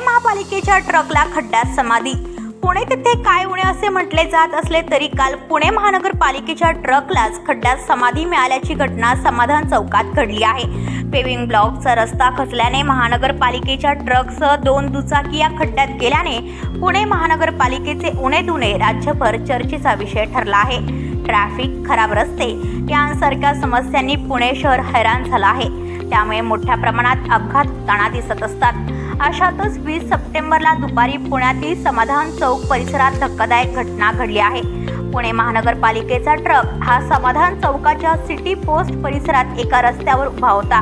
महापालिकेच्या ट्रकला खड्ड्यात समाधी. पुणे तिथे काय उणे असे म्हटले जात असले तरी काल पुणे महानगरपालिकेच्या ट्रकलाच खड्ड्यात समाधी मिळाल्याची घटना समाधान चौकात घडली आहे. पेविंग ब्लॉकचा रस्ता खचल्याने महानगरपालिकेच्या ट्रकसह दोन दुचाकी या खड्ड्यात गेल्याने पुणे महानगरपालिकेचे उणे दुणे राज्यभर चर्चेचा विषय ठरला आहे. ट्रॅफिक खराब रस्ते यांसारख्या समस्यांनी पुणे शहर हैराण झालं आहे. त्यामुळे मोठ्या प्रमाणात अपघात होताना दिसत असतात. अशातच वीस सप्टेंबरला दुपारी पुण्यातील समाधान चौक परिसरात धक्कादायक घटना घडली आहे. पुणे महानगरपालिकेचा ट्रक हा समाधान चौकाच्या सिटी पोस्ट परिसरात एका रस्त्यावर उभा होता.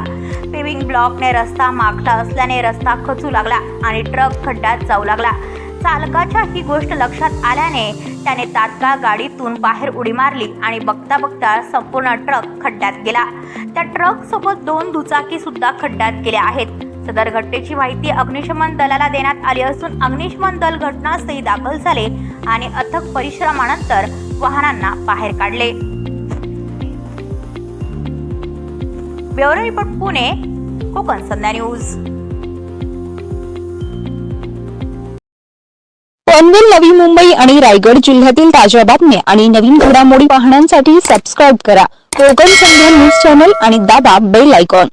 पेविंग ब्लॉकने रस्ता मागला असल्याने रस्ता खचू लागला आणि ट्रक खड्ड्यात जाऊ लागला. चालकाच्या ही गोष्ट लक्षात आल्याने त्याने तात्काळ गाडीतून बाहेर उडी मारली आणि बघता बघता संपूर्ण ट्रक खड्ड्यात गेला. त्या ट्रक सोबत दोन दुचाकी सुद्धा खड्ड्यात गेल्या आहेत. सदर घटनेची माहिती अग्निशमन दलाला देण्यात आली असून अग्निशमन दल घटनास्थळी दाखल झाले आणि अथक परिश्रमानंतर वाहनांना बाहेर काढले. Bureau report Pune Konkan Sandhya news. Panvel Navi Mumbai आणि रायगड जिल्ह्यातील ताज्या बातम्या आणि नवीन घडामोडी पाहण्यासाठी सबस्क्राईब करा. कोकण संध्या न्यूज चॅनल आणि दाबा बेल आयकॉन